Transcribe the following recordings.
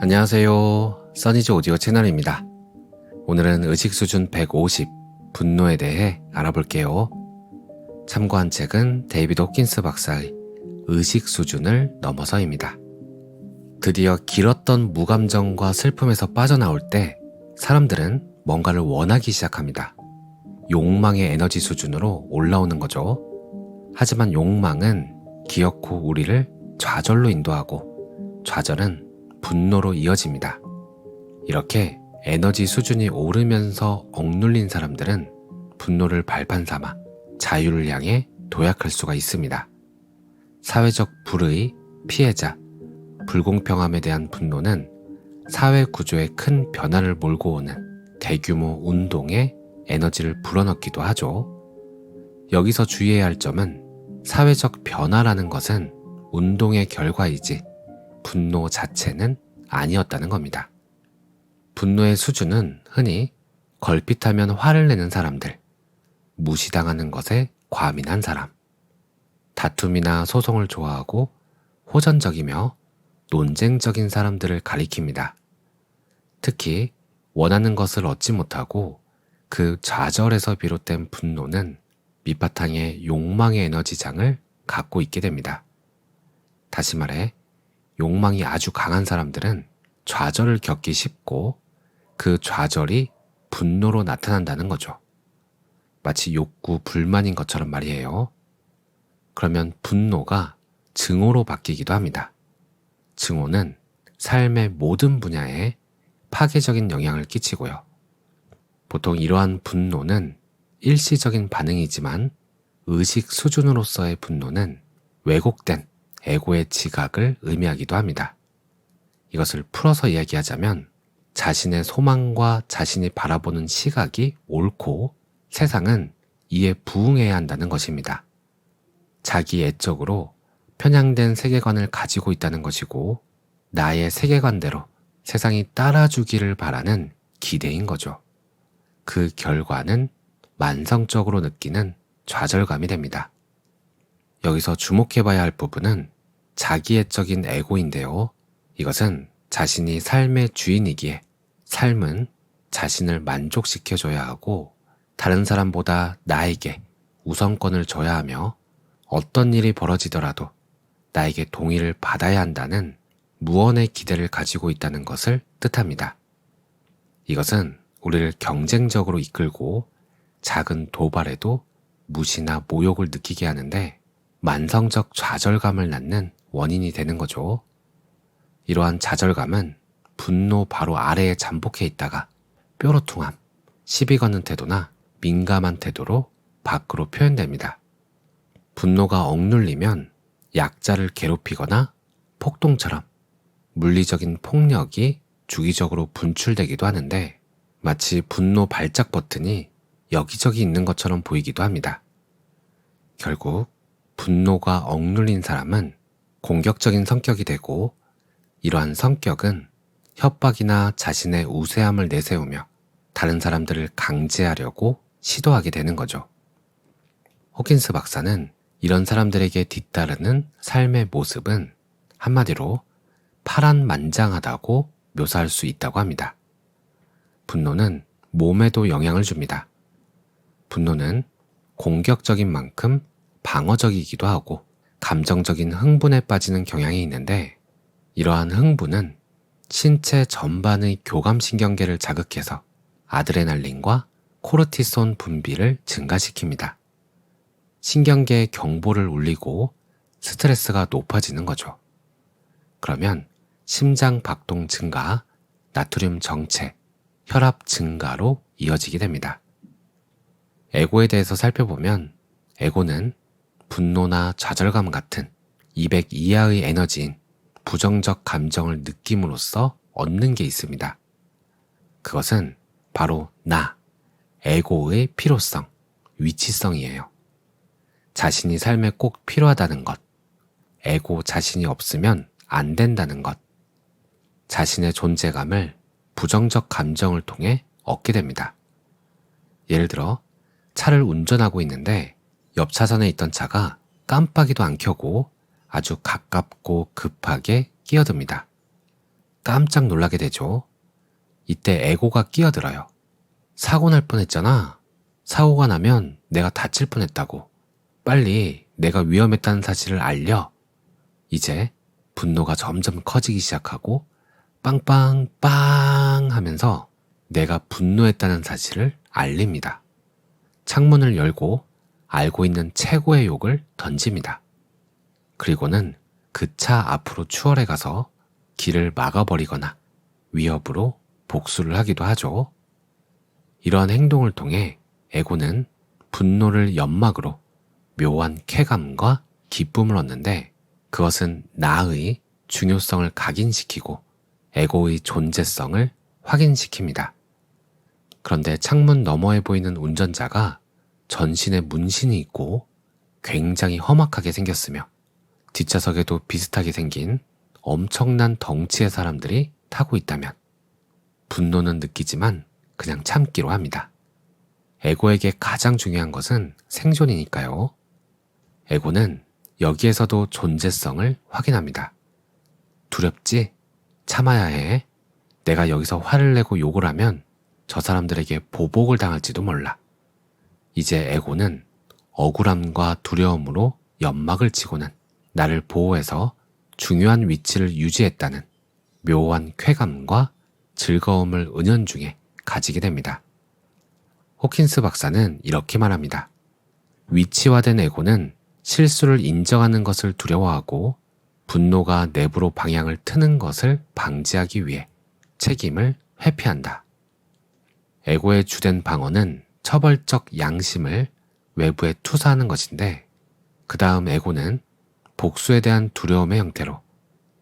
안녕하세요. 써니즈 오디오 채널입니다. 오늘은 의식 수준 150, 분노에 대해 알아볼게요. 참고한 책은 데이비드 호킨스 박사의 의식 수준을 넘어서입니다. 드디어 길었던 무감정과 슬픔에서 빠져나올 때 사람들은 뭔가를 원하기 시작합니다. 욕망의 에너지 수준으로 올라오는 거죠. 하지만 욕망은 기어코 우리를 좌절로 인도하고 좌절은 분노로 이어집니다. 이렇게 에너지 수준이 오르면서 억눌린 사람들은 분노를 발판 삼아 자유를 향해 도약할 수가 있습니다. 사회적 불의, 피해자, 불공평함에 대한 분노는 사회 구조에 큰 변화를 몰고 오는 대규모 운동에 에너지를 불어넣기도 하죠. 여기서 주의해야 할 점은 사회적 변화라는 것은 운동의 결과이지 분노 자체는 아니었다는 겁니다. 분노의 수준은 흔히 걸핏하면 화를 내는 사람들, 무시당하는 것에 과민한 사람, 다툼이나 소송을 좋아하고 호전적이며 논쟁적인 사람들을 가리킵니다. 특히 원하는 것을 얻지 못하고 그 좌절에서 비롯된 분노는 밑바탕에 욕망의 에너지장을 갖고 있게 됩니다. 다시 말해, 욕망이 아주 강한 사람들은 좌절을 겪기 쉽고 그 좌절이 분노로 나타난다는 거죠. 마치 욕구, 불만인 것처럼 말이에요. 그러면 분노가 증오로 바뀌기도 합니다. 증오는 삶의 모든 분야에 파괴적인 영향을 끼치고요. 보통 이러한 분노는 일시적인 반응이지만 의식 수준으로서의 분노는 왜곡된 에고의 지각을 의미하기도 합니다. 이것을 풀어서 이야기하자면 자신의 소망과 자신이 바라보는 시각이 옳고 세상은 이에 부응해야 한다는 것입니다. 자기 애적으로 편향된 세계관을 가지고 있다는 것이고 나의 세계관대로 세상이 따라주기를 바라는 기대인 거죠. 그 결과는 만성적으로 느끼는 좌절감이 됩니다. 여기서 주목해봐야 할 부분은 자기애적인 에고인데요. 이것은 자신이 삶의 주인이기에 삶은 자신을 만족시켜줘야 하고 다른 사람보다 나에게 우선권을 줘야 하며 어떤 일이 벌어지더라도 나에게 동의를 받아야 한다는 무언의 기대를 가지고 있다는 것을 뜻합니다. 이것은 우리를 경쟁적으로 이끌고 작은 도발에도 무시나 모욕을 느끼게 하는데 만성적 좌절감을 낳는 원인이 되는 거죠. 이러한 좌절감은 분노 바로 아래에 잠복해 있다가 뾰로퉁함, 시비 거는 태도나 민감한 태도로 밖으로 표현됩니다. 분노가 억눌리면 약자를 괴롭히거나 폭동처럼 물리적인 폭력이 주기적으로 분출되기도 하는데 마치 분노 발작 버튼이 여기저기 있는 것처럼 보이기도 합니다. 결국 분노가 억눌린 사람은 공격적인 성격이 되고 이러한 성격은 협박이나 자신의 우세함을 내세우며 다른 사람들을 강제하려고 시도하게 되는 거죠. 호킨스 박사는 이런 사람들에게 뒤따르는 삶의 모습은 한마디로 파란만장하다고 묘사할 수 있다고 합니다. 분노는 몸에도 영향을 줍니다. 분노는 공격적인 만큼 방어적이기도 하고 감정적인 흥분에 빠지는 경향이 있는데 이러한 흥분은 신체 전반의 교감신경계를 자극해서 아드레날린과 코르티손 분비를 증가시킵니다. 신경계의 경보를 울리고 스트레스가 높아지는 거죠. 그러면 심장 박동 증가, 나트륨 정체, 혈압 증가로 이어지게 됩니다. 에고에 대해서 살펴보면 에고는 분노나 좌절감 같은 200 이하의 에너지인 부정적 감정을 느낌으로써 얻는 게 있습니다. 그것은 바로 나, 에고의 필요성, 위치성이에요. 자신이 삶에 꼭 필요하다는 것, 에고 자신이 없으면 안 된다는 것, 자신의 존재감을 부정적 감정을 통해 얻게 됩니다. 예를 들어, 차를 운전하고 있는데 옆 차선에 있던 차가 깜빡이도 안 켜고 아주 가깝고 급하게 끼어듭니다. 깜짝 놀라게 되죠. 이때 에고가 끼어들어요. 사고 날 뻔했잖아. 사고가 나면 내가 다칠 뻔했다고. 빨리 내가 위험했다는 사실을 알려. 이제 분노가 점점 커지기 시작하고 빵빵빵 하면서 내가 분노했다는 사실을 알립니다. 창문을 열고 알고 있는 최고의 욕을 던집니다. 그리고는 그 차 앞으로 추월해 가서 길을 막아버리거나 위협으로 복수를 하기도 하죠. 이러한 행동을 통해 에고는 분노를 연막으로 묘한 쾌감과 기쁨을 얻는데 그것은 나의 중요성을 각인시키고 에고의 존재성을 확인시킵니다. 그런데 창문 너머에 보이는 운전자가 전신에 문신이 있고 굉장히 험악하게 생겼으며 뒷좌석에도 비슷하게 생긴 엄청난 덩치의 사람들이 타고 있다면 분노는 느끼지만 그냥 참기로 합니다. 에고에게 가장 중요한 것은 생존이니까요. 에고는 여기에서도 존재성을 확인합니다. 두렵지? 참아야 해. 내가 여기서 화를 내고 욕을 하면 저 사람들에게 보복을 당할지도 몰라. 이제 에고는 억울함과 두려움으로 연막을 치고는 나를 보호해서 중요한 위치를 유지했다는 묘한 쾌감과 즐거움을 은연중에 가지게 됩니다. 호킨스 박사는 이렇게 말합니다. 위치화된 에고는 실수를 인정하는 것을 두려워하고 분노가 내부로 방향을 트는 것을 방지하기 위해 책임을 회피한다. 에고의 주된 방어는 처벌적 양심을 외부에 투사하는 것인데, 그 다음 에고는 복수에 대한 두려움의 형태로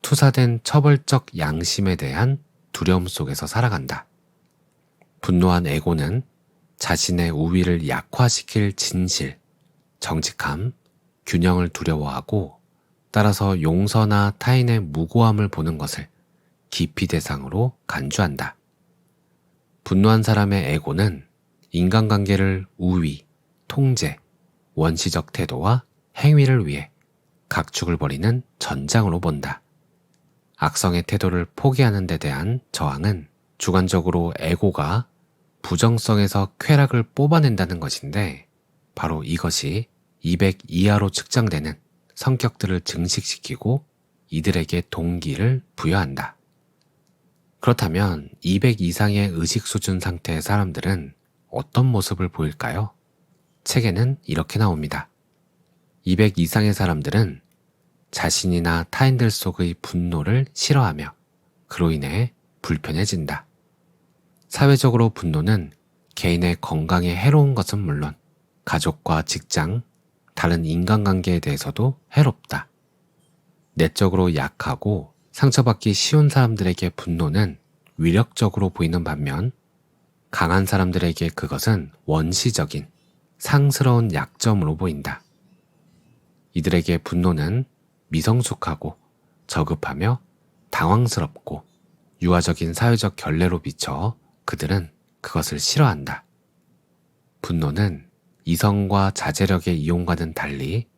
투사된 처벌적 양심에 대한 두려움 속에서 살아간다. 분노한 에고는 자신의 우위를 약화시킬 진실, 정직함, 균형을 두려워하고 따라서 용서나 타인의 무고함을 보는 것을 깊이 대상으로 간주한다. 분노한 사람의 에고는 인간관계를 우위, 통제, 원시적 태도와 행위를 위해 각축을 벌이는 전장으로 본다. 악성의 태도를 포기하는 데 대한 저항은 주관적으로 에고가 부정성에서 쾌락을 뽑아낸다는 것인데 바로 이것이 200 이하로 측정되는 성격들을 증식시키고 이들에게 동기를 부여한다. 그렇다면 200 이상의 의식 수준 상태의 사람들은 어떤 모습을 보일까요? 책에는 이렇게 나옵니다. 200 이상의 사람들은 자신이나 타인들 속의 분노를 싫어하며 그로 인해 불편해진다. 사회적으로 분노는 개인의 건강에 해로운 것은 물론 가족과 직장, 다른 인간관계에 대해서도 해롭다. 내적으로 약하고 상처받기 쉬운 사람들에게 분노는 위력적으로 보이는 반면 강한 사람들에게 그것은 원시적인 상스러운 약점으로 보인다. 이들에게 분노는 미성숙하고 저급하며 당황스럽고 유아적인 사회적 결례로 비쳐 그들은 그것을 싫어한다. 분노는 이성과 자제력의 이용과는 달리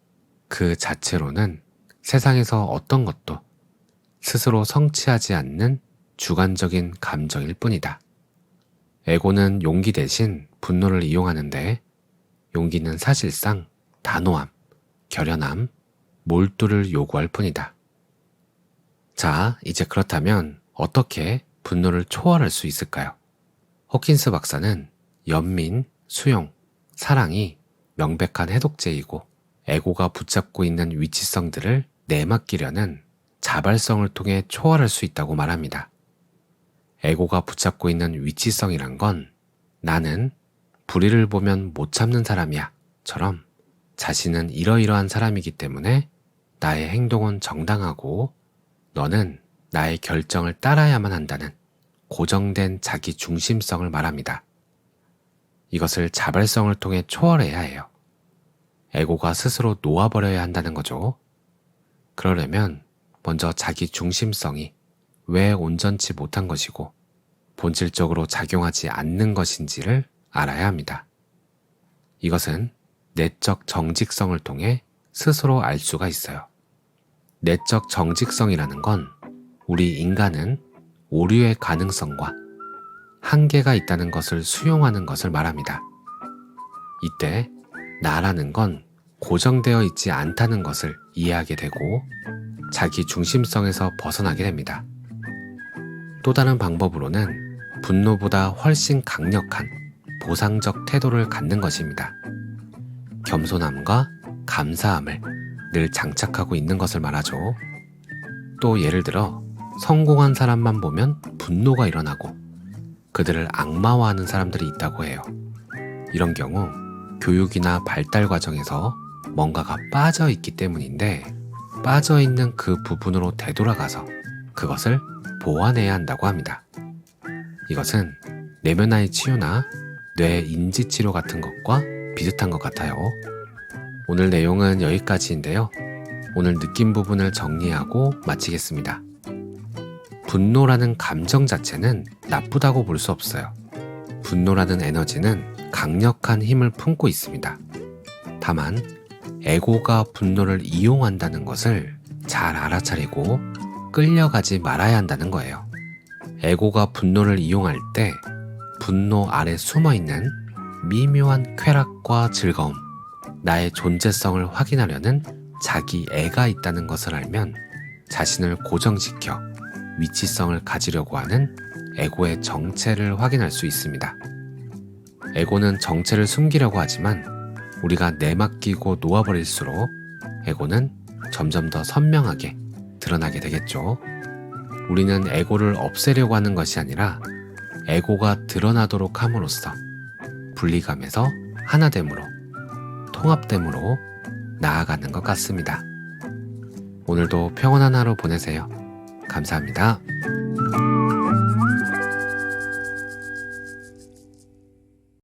그 자체로는 세상에서 어떤 것도 스스로 성취하지 않는 주관적인 감정일 뿐이다. 에고는 용기 대신 분노를 이용하는데 용기는 사실상 단호함, 결연함, 몰두를 요구할 뿐이다. 자, 이제 그렇다면 어떻게 분노를 초월할 수 있을까요? 호킨스 박사는 연민, 수용, 사랑이 명백한 해독제이고 에고가 붙잡고 있는 위치성들을 내맡기려는 자발성을 통해 초월할 수 있다고 말합니다. 에고가 붙잡고 있는 위치성이란 건 나는 불의를 보면 못 참는 사람이야 처럼 자신은 이러이러한 사람이기 때문에 나의 행동은 정당하고 너는 나의 결정을 따라야만 한다는 고정된 자기 중심성을 말합니다. 이것을 자발성을 통해 초월해야 해요. 에고가 스스로 놓아버려야 한다는 거죠. 그러려면 먼저 자기 중심성이 왜 온전치 못한 것이고 본질적으로 작용하지 않는 것인지를 알아야 합니다. 이것은 내적 정직성을 통해 스스로 알 수가 있어요. 내적 정직성이라는 건 우리 인간은 오류의 가능성과 한계가 있다는 것을 수용하는 것을 말합니다. 이때 나라는 건 고정되어 있지 않다는 것을 이해하게 되고 자기 중심성에서 벗어나게 됩니다. 또 다른 방법으로는 분노보다 훨씬 강력한 보상적 태도를 갖는 것입니다. 겸손함과 감사함을 늘 장착하고 있는 것을 말하죠. 또 예를 들어 성공한 사람만 보면 분노가 일어나고 그들을 악마화하는 사람들이 있다고 해요. 이런 경우 교육이나 발달 과정에서 뭔가가 빠져 있기 때문인데 빠져 있는 그 부분으로 되돌아가서 그것을 보완해야 한다고 합니다. 이것은 내면화의 치유나 뇌 인지 치료 같은 것과 비슷한 것 같아요. 오늘 내용은 여기까지인데요. 오늘 느낀 부분을 정리하고 마치겠습니다. 분노라는 감정 자체는 나쁘다고 볼 수 없어요. 분노라는 에너지는 강력한 힘을 품고 있습니다. 다만, 에고가 분노를 이용한다는 것을 잘 알아차리고 끌려가지 말아야 한다는 거예요. 에고가 분노를 이용할 때 분노 아래 숨어 있는 미묘한 쾌락과 즐거움, 나의 존재성을 확인하려는 자기 애가 있다는 것을 알면 자신을 고정시켜 위치성을 가지려고 하는 에고의 정체를 확인할 수 있습니다. 에고는 정체를 숨기려고 하지만 우리가 내맡기고 놓아버릴수록 에고는 점점 더 선명하게 드러나게 되겠죠. 우리는 에고를 없애려고 하는 것이 아니라 에고가 드러나도록 함으로써 분리감에서 하나됨으로 통합됨으로 나아가는 것 같습니다. 오늘도 평온한 하루 보내세요. 감사합니다.